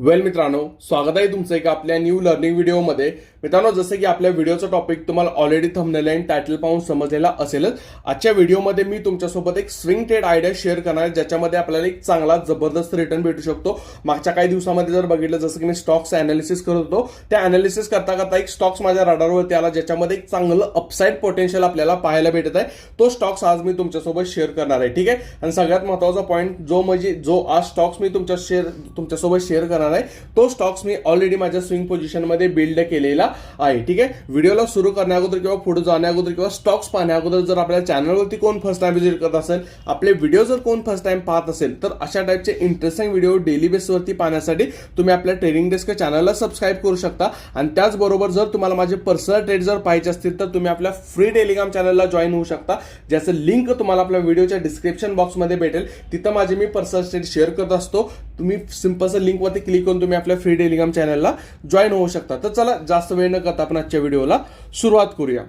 वेल मित्रांनो स्वागत आहे तुमचं एका आपल्या न्यू लर्निंग व्हिडिओमध्ये मित्रांनो जसं की आपल्या व्हिडिओचा टॉपिक तुम्हाला ऑलरेडी थंबनेल आणि टायटल पाहून समजलेला असेलच. आजच्या व्हिडिओमध्ये मी तुमच्यासोबत एक स्विंग ट्रेड आयडिया शेअर करणार आहे ज्याच्यामध्ये आपल्याला एक चांगला जबरदस्त रिटर्न भेटू शकतो. मागच्या काही दिवसामध्ये जर बघितलं जसं की मी स्टॉक्स अनालिसिस करत होतो त्या अनालिसिस करता करता एक स्टॉक्स माझ्या रडारवरती आला ज्याच्यामध्ये एक चांगलं अपसाईड पोटेन्शियल आपल्याला पाहायला भेटत आहे. तो स्टॉक्स आज मी तुमच्यासोबत शेअर करणार आहे ठीक आहे? आणि सगळ्यात महत्त्वाचा पॉईंट जो म्हणजे जो आज स्टॉक्स मी तुमच्या शेअर तुमच्यासोबत शेअर करणार आहे तो स्टॉक्स मी ऑलरेडी माझ्या स्विंग पोझिशनमध्ये बिल्ड केलेला. आहे ठीक आहे? व्हिडिओला सुरू करण्या अगोदर किंवा पुढे जाण्या अगोदर किंवा स्टॉक्स पाहण्या अगोदर जर आपल्या चॅनलवरती कोण फर्स्ट टाइम व्हिजिट करत असेल आपले व्हिडिओ जर कोण फर्स्ट टाइम पाहत असेल तर अशा टाईपचे इंटरेस्टिंग व्हिडिओ डेली बेसवरती पाहण्यासाठी तुम्ही आपल्या ट्रेडिंग डेस्क चॅनलला सबस्क्राईब करू शकता. आणि त्याचबरोबर जर तुम्हाला माझे पर्सनल ट्रेड जर पाहिजे असतील तर तुम्ही आपल्या फ्री टेलिग्राम चॅनलला जॉईन होऊ शकता. ज्याचं लिंक तुम्हाला आपल्या व्हिडिओच्या डिस्क्रिप्शन बॉक्समध्ये भेटेल. तिथं माझे मी पर्सनल ट्रेड शेअर करत असतो. तुम्ही सिम्पलचं लिंकवरती क्लिक करून तुम्ही आपल्या फ्री टेलिग्राम चॅनलला जॉईन होऊ शकता. तर चला जास्त वेळ न करता आपण आजच्या व्हिडिओला सुरुवात करूया.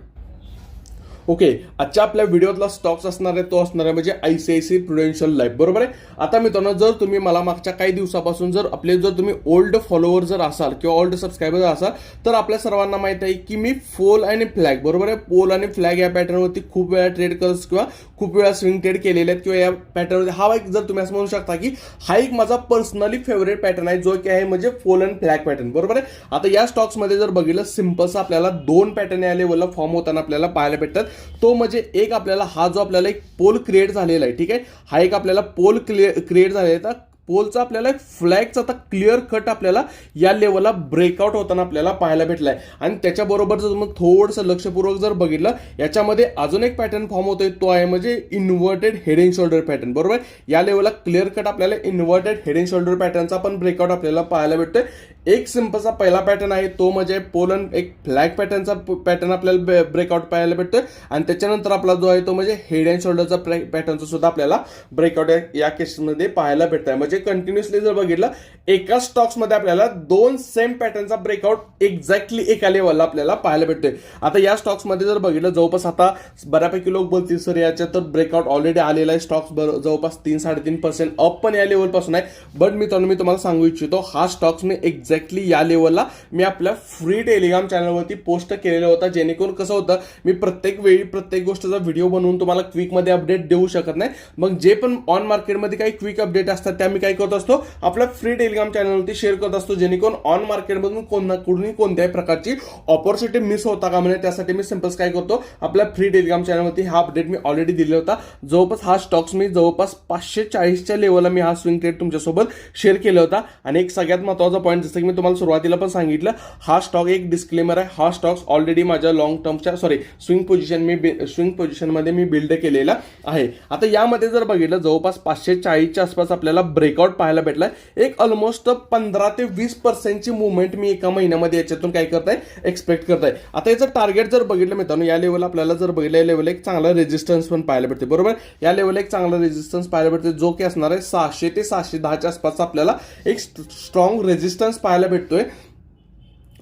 ओके आजच्या आपल्या व्हिडिओतला स्टॉक्स असणार आहे तो असणार आहे म्हणजे I C I C Prudential Life बरोबर आहे? आता मित्रांनो जर तुम्ही मला मागच्या काही दिवसापासून जर आपले जर तुम्ही ओल्ड फॉलोअर जर असाल किंवा ओल्ड सबस्क्रायबर असाल तर आपल्या सर्वांना माहीत आहे की मी फोल आणि फ्लॅग बरोबर आहे? पोल आणि फ्लॅग या पॅटर्नवरती खूप वेळा ट्रेड करत किंवा खूप वेळा स्विंग ट्रेड केलेले आहेत किंवा या पॅटर्नवरती हा एक जर तुम्ही असं म्हणू शकता की हा एक माझा पर्सनली फेवरेट पॅटर्न आहे जो की आहे म्हणजे फोल अँड फ्लॅग पॅटर्न बरोबर आहे? आता या स्टॉक्समध्ये जर बघितलं सिम्पलचं आपल्याला दोन पॅटर्न या लेवलला फॉर्म होताना आपल्याला पाहायला भेटतात. तो म्हणजे एक आपल्याला हा जो आपल्याला एक पोल क्रिएट झालेला आहे ठीक आहे? हा एक आपल्याला पोल क्रिएट झालेला आहे. पोलचा आपल्याला एक फ्लॅगचा आता क्लिअर कट आपल्याला या लेवलला ब्रेकआउट होताना आपल्याला पाहायला भेटलाय. आणि त्याच्याबरोबर जर मग थोडंसं लक्षपूर्वक जर बघितलं याच्यामध्ये अजून एक पॅटर्न फॉर्म होतोय. तो आहे म्हणजे inverted head and shoulder pattern बरोबर? या लेवलला क्लिअर कट आपल्याला इन्व्हर्टेड हेड अँड शोल्डर पॅटर्नचा पण ब्रेकआउट आपल्याला पाहायला भेटतोय. एक सिम्पलचा पहिला पॅटर्न आहे तो म्हणजे पोलन एक फ्लॅग पॅटर्नचा पॅटर्न आपल्याला ब्रेकआउट पाहायला भेटतो आणि त्याच्यानंतर आपला जो आहे तो म्हणजे हेड अँड शोल्डरचा पॅटर्नचा सुद्धा आपल्याला ब्रेकआउट या केसमध्ये पाहायला भेटत आहे म्हणजे कंटिन्युअसली जर बघितलं एका स्टॉक्समध्ये आपल्याला दोन सेम पॅटर्नचा ब्रेकआउट एक्झॅक्टली एका लेवलला आपल्याला पाहायला भेटतोय. आता या स्टॉक्समध्ये जर बघितलं जवळपास आता बऱ्यापैकी लोक बोलतील सर याच्या तर ब्रेकआउट ऑलरेडी आलेला आहे. स्टॉक्स जवळपास तीन साडेतीन पर्सेंट अप पण या लेवलपासून आहे. बट मी मी तुम्हाला सांगू इच्छितो हा स्टॉक्स मी एक्झॅक्टली या लेवलला मी आपल्या फ्री टेलिग्राम चॅनलवरती पोस्ट केलेला होता. जेणेकरून कसं होतं मी प्रत्येक वेळी प्रत्येक गोष्टीचा व्हिडिओ बनवून तुम्हाला क्विकमध्ये अपडेट देऊ शकत नाही. मग जे पण ऑन मार्केटमध्ये काही क्विक अपडेट असतात त्या मी काय करत असतो आपल्या फ्री टेलिग्राम चॅनलवरती शेअर करत असतो. जेणेकरून ऑन मार्केटमधून कोणा कुठूनही कोणत्याही प्रकारची ऑपॉर्च्युनिटी मिस होता का म्हणजे त्यासाठी मी सिम्पल्स काय करतो आपल्या फ्री टेलिग्राम चॅनलवरती हा अपडेट मी ऑलरेडी दिला होता. जवळपास हा स्टॉक्स मी जवळपास पाचशे चाळीसच्या लेवलला मी हा स्विंग ट्रेड तुमच्यासोबत शेअर केला होता. आणि एक सगळ्यात महत्त्वाचा पॉईंट जसं की मी तुम्हाला सुरुवातीला पण सांगितलं हा स्टॉक एक डिस्क्लेमर आहे. हा स्टॉक्स ऑलरेडी माझ्या लॉंग टर्मच्या सॉरी स्विंग पोझिशन मी स्विंग पोझिशनमध्ये मी बिल्ड केलेला आहे. आता यामध्ये जर बघितलं जवळपास पाचशे चाळीसच्या आसपास आपल्याला ब्रेकआउट पाहायला भेटलाय. एक ऑलमोस्ट पंधरा ते वीस पर्सेंटची मुवमेंट मी एका महिन्यामध्ये याच्यातून काय करताय एक्सपेक्ट करताय. आता याचं टार्गेट जर बघितलं मित्रांनो या लेवल आपल्याला जर बघितलं या लेवल एक चांगला रेजिस्टन्स पण पाहायला भेटते बरोबर? या लेवल एक चांगला रेजिस्टन्स पाहायला भेटते जो की असणार आहे सहाशे ते सहाशे दहाच्या आसपास आपल्याला एक स्ट्रॉंग रेजिस्टन्स पाहायला भेटतोय.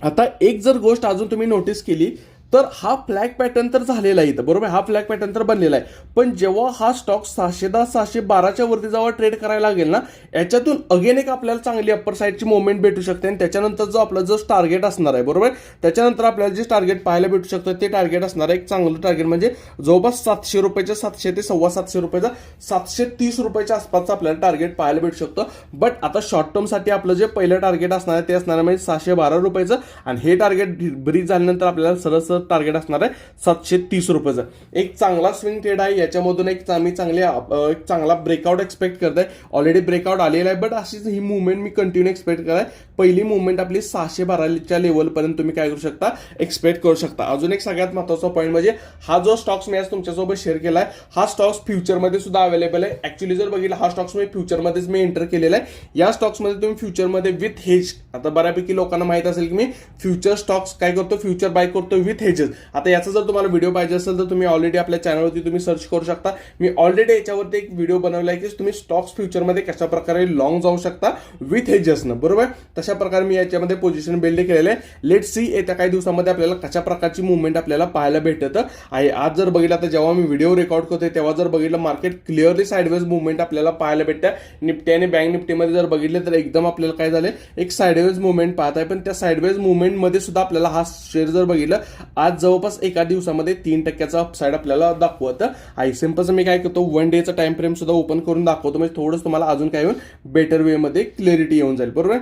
आता एक जर गोष्ट अजून तुम्ही नोटीस केली तर हा फ्लॅग पॅटर्न तर झालेला आहे इथं बरोबर? हा फ्लॅग पॅटर्न तर बनलेला आहे. पण जेव्हा हा स्टॉक सहाशे दहा सहाशे बाराच्या वरती जेव्हा ट्रेड करायला लागेल ना याच्यातून अगेन एक आपल्याला चांगली अप्पर साईडची मुवमेंट भेटू शकते आणि त्याच्यानंतर जो आपला जो टार्गेट असणार आहे बरोबर? त्याच्यानंतर आपल्याला जे टार्गेट पाहायला भेटू शकतं ते टार्गेट असणार आहे. एक चांगलं टार्गेट म्हणजे जवळपास सातशे रुपयाच्या सातशे ते सव्वा सातशे रुपयाचा सातशे तीस रुपयाच्या आसपासचं आपल्याला टार्गेट पाहायला भेटू शकतं. बट आता शॉर्ट टर्मसाठी आपलं जे पहिलं टार्गेट असणार आहे ते असणार आहे म्हणजे सहाशे बारा रुपयाचं. आणि हे टार्गेट ब्रीज झाल्यानंतर आपल्याला सरळ सरळ टार्गेट असणार आहे सातशे तीस रुपयाचं. एक चांगला स्विंग ट्रेड आहे याच्यामधून एक आम्ही चांगले एक चांगला ब्रेकआउट एक्सपेक्ट करत आहे ऑलरेडी ब्रेकआउट आलेला आहे बट अशीच ही मुवमेंट मी कंटिन्यू एक्सपेक्ट करत आहे पहिली मुवमेंट आपली सहाशे बाराच्या लेवलपर्यंत तुम्ही काय करू शकता? एक्सपेक्ट करू शकता. अजून एक सगळ्यात महत्त्वाचा पॉईंट म्हणजे हा जो स्टॉक्स मी आज तुमच्यासोबत शेअर केला आहे हा स्टॉक्स फ्युचरमध्ये सुद्धा अवेलेबल आहे. ॲक्च्युली जर बघितलं हा स्टॉक्स मी फ्युचरमध्येच मी एंटर केलेला आहे. या स्टॉक्समध्ये तुम्ही फ्युचरमध्ये विथ हेज आता बऱ्यापैकी लोकांना माहीत असेल की मी फ्युचर स्टॉक्स काय करतो? फ्युचर बाय करतो विथ पॅकेजेस आता याचा जर तुम्हाला व्हिडिओ पाहिजे असेल तर तुम्ही ऑलरेडी आपल्या चॅनलवरती तुम्ही सर्च करू शकता. मी ऑलरेडी याच्यावरती एक व्हिडिओ बनवला आहे की तुम्ही स्टॉक्स फ्युचरमध्ये कशा प्रकारे लॉंग जाऊ शकता विथ हेजेसनं बरोबर? तशा प्रकारे मी याच्यामध्ये पोझिशन बिल्ड केलेलं आहे. लेट सी येत्या काही दिवसामध्ये आपल्याला कशा प्रकारची मुवमेंट आपल्याला पाहायला भेटत. आहे आज जर बघितलं तर जेव्हा मी व्हिडिओ रेकॉर्ड करतोय तेव्हा जर बघितलं मार्केट क्लिअरली साईडवेज मुवमेंट आपल्याला पाहायला भेटतं. निफ्टी आणि बँक निफ्टीमध्ये जर बघितलं तर एकदम आपल्याला काय झालं एक साईडवेज मुवमेंट पाहत आहे. पण त्या साईडवेज मुवमेंटमध्ये सुद्धा आपल्याला हा शेअर जर बघितलं आज जवळपास एका दिवसामध्ये तीन टक्क्याचा अपसाईड आपल्याला दाखवत. आहे मी काय करतो वन डेचा टाइम फ्रेम सुद्धा ओपन करून दाखवतो. म्हणजे थोडंच तुम्हाला अजून काय येऊन बेटर वेमध्ये क्लिअरिटी येऊन जाईल. बरोबर?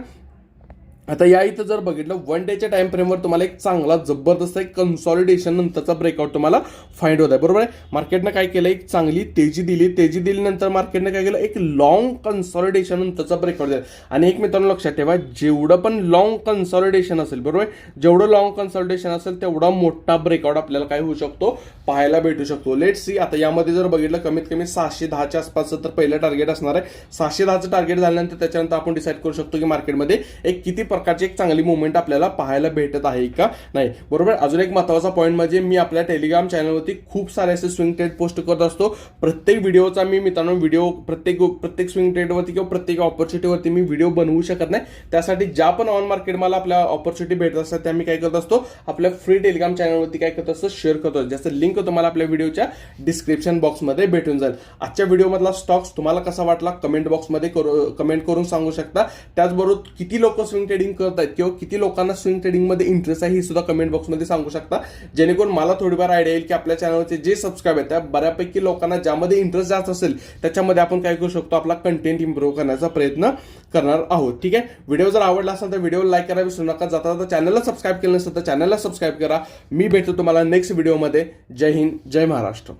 आता या इथं जर बघितलं वन डेच्या टाइम फ्रेमवर तुम्हाला एक चांगला जबरदस्त एक कन्सॉलिडेशन नंतरचा ब्रेकआउट तुम्हाला फाइंड होत आहे. बरोबर आहे? मार्केटनं काय केलं? एक चांगली तेजी दिली. तेजी दिल्यानंतर मार्केटनं काय केलं? एक लॉंग कन्सॉलिडेशन नंतरचा ब्रेकआउट दिला. आणि एक मित्रांनो लक्षात ठेवा जेवढं पण लॉंग कन्सॉलिडेशन असेल बरोबर आहे? जेवढं लॉंग कन्सॉलिडेशन असेल तेवढा मोठा ब्रेकआउट आपल्याला काय होऊ शकतो? पाहायला भेटू शकतो. लेट सी आता यामध्ये जर बघितलं कमीत कमी सहाशे दहाच्या आसपासचं तर पहिलं टार्गेट असणार आहे. सहाशे दहाचं टार्गेट झाल्यानंतर त्याच्यानंतर आपण डिसाईड करू शकतो की मार्केटमध्ये एक किती प्रकारची एक चांगली मुवमेंट आपल्याला पाहायला भेटत आहे का? नाही. बरोबर? अजून एक महत्त्वाचा पॉईंट म्हणजे मी आपल्या टेलिग्राम चॅनलवरती खूप सारे असे स्विंग ट्रेड पोस्ट करत असतो. प्रत्येक व्हिडिओचा मी मित्रांनो व्हिडिओ प्रत्येक प्रत्येक स्विंग ट्रेडवरती किंवा प्रत्येक ऑपॉर्च्युनिटीवरती मी व्हिडिओ बनवू शकत नाही. त्यासाठी ज्या पण ऑन मार्केट मला आपल्या ऑपॉर्च्युनिटी भेटत असतात त्या मी काय करत असतो. आपल्या फ्री टेलिग्राम चॅनलवरती काय करत असतो शेअर करतो ज्याचं लिंक तुम्हाला आपल्या व्हिडिओच्या डिस्क्रिप्शन बॉक्समध्ये भेटून जाईल. आजच्या व्हिडिओमधला स्टॉक्स तुम्हाला कसा वाटला? कमेंट बॉक्समध्ये करू कमेंट करून सांगू शकता. त्याचबरोबर किती लोक स्विंग ट्रेडिंग ट्रेडिंग आहेत किंवा किती लोकांना स्विंग ट्रेडिंगमध्ये इंटरेस्ट आहे हे सुद्धा कमेंट बॉक्समध्ये सांगू शकता. जेणेकरून मला थोडीफार आयडिया येईल की आपल्या चॅनलचे जे सबस्क्राईब आहेत त्या बऱ्यापैकी लोकांना ज्यामध्ये इंटरेस्ट जास्त असेल त्याच्यामध्ये आपण काय करू शकतो आपला कंटेंट इम्प्रूव्ह करण्याचा प्रयत्न करणार आहोत. ठीक आहे? व्हिडिओ जर आवडला असेल तर व्हिडिओ लाईक करा विसरू नका. जाता जाता चॅनलला सबस्क्राईब केलं नसेल तर चॅनलला सबस्क्राईब करा. मी भेटतो तुम्हाला नेक्स्ट व्हिडिओमध्ये जय हिंद जय महाराष्ट्र.